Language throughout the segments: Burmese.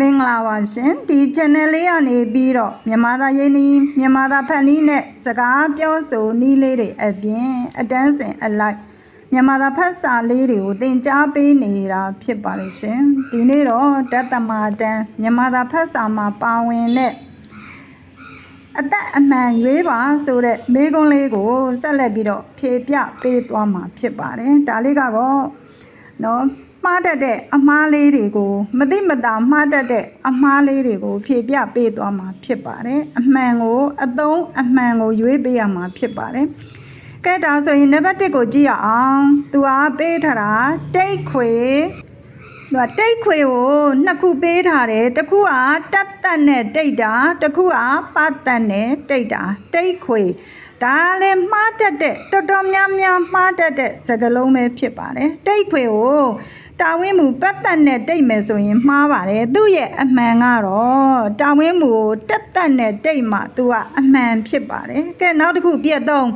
မင်္ဂလာပါရှင်ဒီ channel လေးကနေပြီးတော့မြန်မာသားရင်းနှီးမြန်မာသားဖတ်နည်းနဲ့စကားပြောဆိုနည်းလေးတွေအပြင်အတန်းစင်အလိုက်မြန်မာသားဖတ်စာလေးတွေကိုသင်ကြားပေးနေတာဖြစ်ပါလိမ့်ရှင်ဒီနေ့တော့တတ္တမာတန်းမြန်မာသားဖတ်စာမှာပါဝင်တဲ့အသက်အမှန်ရွေးပါဆိုတဲ့မိကုံးလေးကိုဆက်လက်ပြီးတော့ဖြေပြပေးသွားမှာဖြစ်ပါတယ်ဒါလေးကတော့နော် မှားတတ်တဲ့အမှားလေးတွေကိုမသိမသာမှားတတ်တဲ့အမှားလေးတွေကိုဖြေပြပေးသွားမှာဖြစ်ပါတယ်အမှန်ကိုအသုံးအမှန်ကိုရွေးပေးရမှာဖြစ်ပါတယ်ကဲဒါဆိုရင်နံပါတ်1ကိုကြည့်ရအောင်သူကပေးထားတာတိတ်ခွေ သူကတိတ်ခွေကိုနှစ်ခုပေးထားတယ်တစ်ခုကတက်တက်နဲ့တိတ်တာတစ်ခုကပတ်တက်နဲ့တိတ်တာတိတ်ခွေဒါလည်းမှားတတ်တဲ့တော်တော်များများမှားတတ်တဲ့စကားလုံးပဲဖြစ်ပါတယ်တိတ်ခွေကိုတာဝင်းမူပတ်တက်နဲ့တိတ်မယ်ဆိုရင်မှားပါတယ်သူ့ရဲ့အမှန်ကတော့တာဝင်းမူကိုတက်တက်နဲ့တိတ်မှသူကအမှန်ဖြစ်ပါတယ်ကဲနောက်တစ်ခုပြည့်သုံး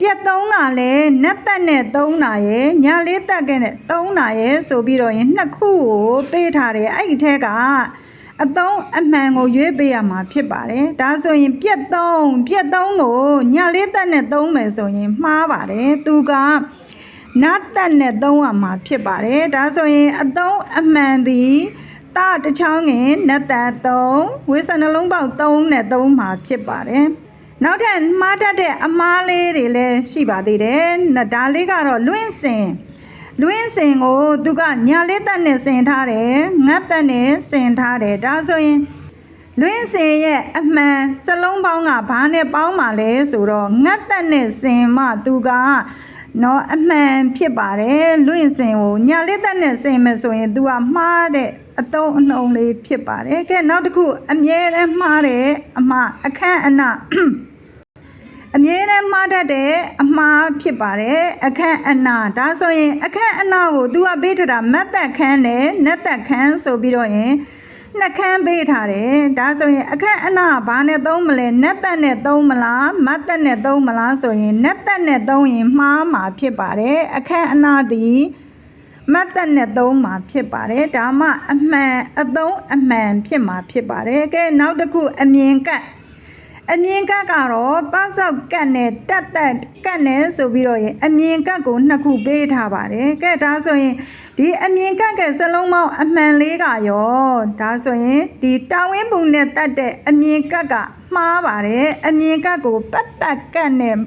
ပြက်သုံးတာလည်းနက်သက်နဲ့သုံးတာရယ်ညာလေးတက်ကနဲ့သုံးတာရယ်ဆိုပြီးတော့ရင်နှစ်ခုကိုပေးထားတယ်အဲ့ဒီထဲကအသုံးအမှန်ကိုရွေးပေးရမှာဖြစ်ပါတယ်ဒါဆိုရင်ပြက်သုံးပြက်သုံးကိုညာလေးတက်နဲ့သုံးမယ်ဆိုရင်မှားပါတယ်သူကနတ်တက်နဲ့သုံးရမှာဖြစ်ပါတယ်ဒါဆိုရင်အသုံးအမှန်သည်တတစ်ချောင်းငင်နတ်တက်3ဝိစနှလုံးပေါက်3နဲ့သုံးမှာဖြစ်ပါတယ် နောက်ထပ်မှားတတ်တဲ့အမားလေးတွေလည်းရှိပါသေးတယ်။ဒါလေးကတော့လွင့်စင်လွင့်စင်ကိုသူကညာလေးတက်နဲ့ဆင်ထားတယ်ငတ်တက်နဲ့ဆင်ထားတယ်ဒါဆိုရင်လွင်းစင်ရဲ့အမှန်စလုံးပေါင်းကဘာနဲ့ပေါင်းပါလဲဆိုတော့ငတ်တက်နဲ့စင်မသူက နော်အမှန်ဖြစ်ပါတယ်လွင့်စင်ကိုညာလေးတက်နဲ့စင်မယ်ဆိုရင် तू ကမှားတဲ့အတုံးအနှုံလေးဖြစ်ပါတယ်ကဲနောက်တစ်ခုအမြဲတမ်းမှားတဲ့အမှားအခန့်အနာအမြဲတမ်းမှားတတ်တဲ့အမှားဖြစ်ပါတယ်အခန့်အနာဒါဆိုရင်အခန့်အနာကို तू ကပေးထားတာမတ်သက်ခန်းနဲ့နတ်သက်ခန်းဆိုပြီးတော့ရင် နှက်ခမ်းပေးထားတယ်ဒါဆိုရင်အခန့်အနာကဘာနဲ့သုံးမလဲနတ်သက်နဲ့သုံးမလားမတ်သက်နဲ့သုံးမလားဆိုရင်နတ်သက်နဲ့သုံးရင်မှားမှာဖြစ်ပါတယ်အခန့်အနာသည်မတ်သက်နဲ့သုံးမှာဖြစ်ပါတယ်ဒါမှအမှန်အသုံးအမှန်ဖြစ်မှာဖြစ်ပါတယ်ကဲနောက်တစ်ခုအမြင်ကတ်အမြင်ကတ်ကတော့ပစောက်ကတ်နဲ့တက်တက်ကတ်နဲ့ဆိုပြီးတော့ရင်အမြင်ကတ်ကိုနှစ်ခုပေးထားပါတယ်ကဲဒါဆိုရင် ဒီအမြင်ကတ်ကစလုံးပေါင်းအမှန်လေးကရောဒါဆိုရင်ဒီတာဝင်းပုံနဲ့တက်တဲ့အမြင်ကတ်ကမှားပါတယ်အမြင်ကတ်ကိုပတ်တက်ကတ်နဲ့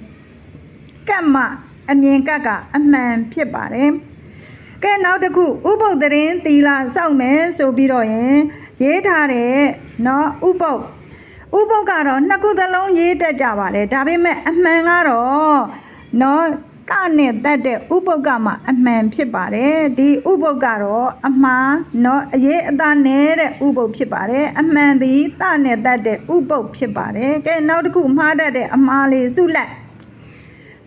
ကတ်မှအမြင်ကတ်ကအမှန်ဖြစ်ပါတယ်ကဲနောက်တစ်ခုဥပုပ်သတင်းသီလစောင့်မယ်ဆိုပြီးတော့ရင်ရေးထားတဲ့เนาะဥပုပ် ဥပုပ်ကတော့နှစ်ခုသလုံးရေးတတ်ကြပါတယ်ဒါပေမဲ့အမှန်ကတော့နော် တနဲ့တတ်တဲ့ဥပုပ်ကမှအမှန်ဖြစ်ပါတယ်ဒီဥပုပ်ကတော့အမှားနော်အရေးအသားနဲ့တဲ့ဥပုပ်ဖြစ်ပါတယ်အမှန်သည်တနဲ့တတ်တဲ့ဥပုပ်ဖြစ်ပါတယ်ကဲနောက်တစ်ခုမှားတတ်တဲ့အမှားလေးစုလက်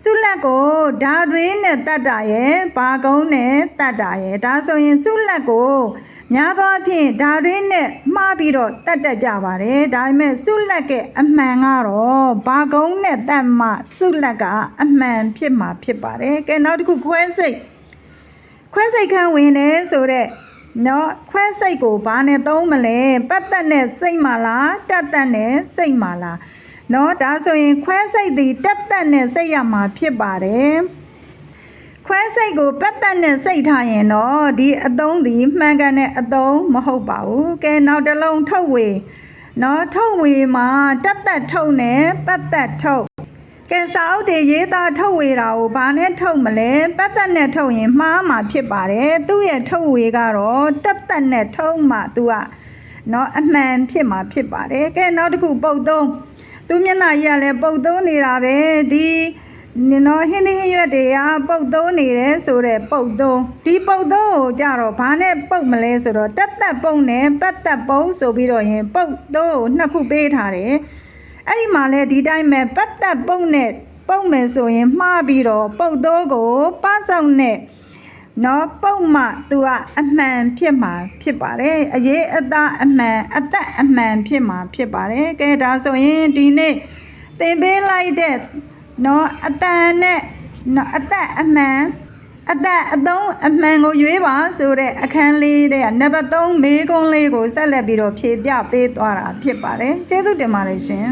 စုလက်ကိုဓာတွေးနဲ့တတ်တာရဲ့ဘာကုန်းနဲ့တတ်တာရဲ့ဒါဆိုရင်စုလက်ကို များသောအားဖြင့်ဓာတွေးနဲ့မှားပြီးတော့တတ်တတ်ကြပါတယ်ဒါပေမဲ့စုလက်ကအမှန်ကတော့ဘာကုန်းနဲ့တတ်မှစုလက်ကအမှန်ဖြစ်မှာဖြစ်ပါတယ်ကဲနောက်တစ်ခုခွဲစိတ်ခွဲစိတ်ခန်းဝင်တယ်ဆိုတော့နော်ခွဲစိတ်ကိုဘာနဲ့သုံးမလဲပတ်သက်နဲ့စိတ်မလားတက်တက်နဲ့စိတ်မလားနော်ဒါဆိုရင်ခွဲစိတ်သည်တက်တက်နဲ့စိတ်ရမှာဖြစ်ပါတယ် ခွဲစိတ်ကိုပတ်သက်နဲ့စိတ်ထားရင်တော့ဒီအသုံးဒီမှန်ကန်တဲ့အသုံးမဟုတ်ပါဘူးကဲနောက်တစ်လုံးထုတ်ဝေနော်ထုတ်ဝေမှာတက်သက်ထုတ်နဲ့ပတ်သက်ထုတ်ကဲစာအုပ်တွေရေးသားထုတ်ဝေတာကိုဘာနဲ့ထုတ်မလဲပတ်သက်နဲ့ထုတ်ရင်မှားမှာဖြစ်ပါတယ်သူ့ရဲ့ထုတ်ဝေကတော့တက်သက်နဲ့ထုတ်မှသူကနော်အမှန်ဖြစ်မှာဖြစ်ပါတယ်ကဲနောက်တစ်ခုပုတ်သုံးသူမျက်နှာကြီးကလည်းပုတ်သုံးနေတာပဲဒီ နော်ဟင်းသီးဟင်းရွက်တွေကပုတ်သုံးနေတယ်ဆိုတော့ပုတ်သုံးဒီပုတ်သုံးကိုကြတော့ဘာနဲ့ပုတ်မလဲဆိုတော့တက်တက်ပုံနဲ့ပတ်သက်ပုံဆိုပြီးတော့ရင်ပုတ်သုံးကိုနှစ်ခုပေးထားတယ်အဲ့ဒီမှာလဲဒီတိုင်းပဲပတ်သက်ပုံနဲ့ပုံမယ်ဆိုရင်မှားပြီးတော့ပုတ်သောကိုပဆောင်နဲ့နော်ပုံမှသူကအမှန်ဖြစ်မှာဖြစ်ပါတယ်အရေးအသားအမှန်အသက်အမှန်ဖြစ်မှာဖြစ်ပါတယ်ကဲဒါဆိုရင်ဒီနေ့သင်ပေးလိုက်တဲ့ နော်အတန်နဲ့နော်အသက်အမှန်အသက်အသုံးအမှန်ကိုရွေးပါဆိုတဲ့အခန်းလေးတဲ့နံပါတ်3မေးခွန်းလေးကိုဆက်လက်ပြီးတော့ဖြေပြပေးသွားတာဖြစ်ပါတယ်ကျေးဇူးတင်ပါတယ်ရှင်